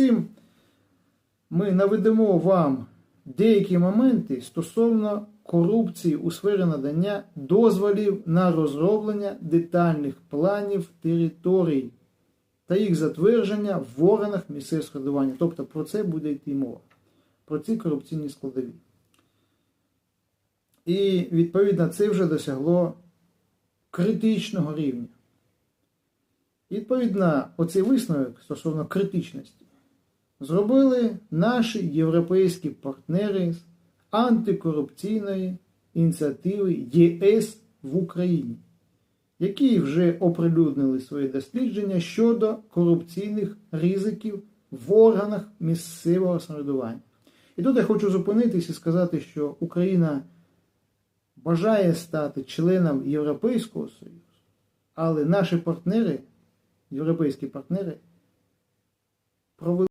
цим ми наведемо вам деякі моменти стосовно корупції у сфері надання дозволів на розроблення детальних планів територій та їх затвердження в органах місцевого самоврядування. Тобто про це буде йти мова, про ці корупційні складові. І відповідно це вже досягло критичного рівня. І, відповідно, оцей висновок стосовно критичності зробили наші європейські партнери з антикорупційної ініціативи ЄС в Україні, які вже оприлюднили свої дослідження щодо корупційних ризиків в органах місцевого самоврядування. І тут я хочу зупинитись і сказати, що Україна бажає стати членом Європейського Союзу, але наші партнери, європейські партнери, провели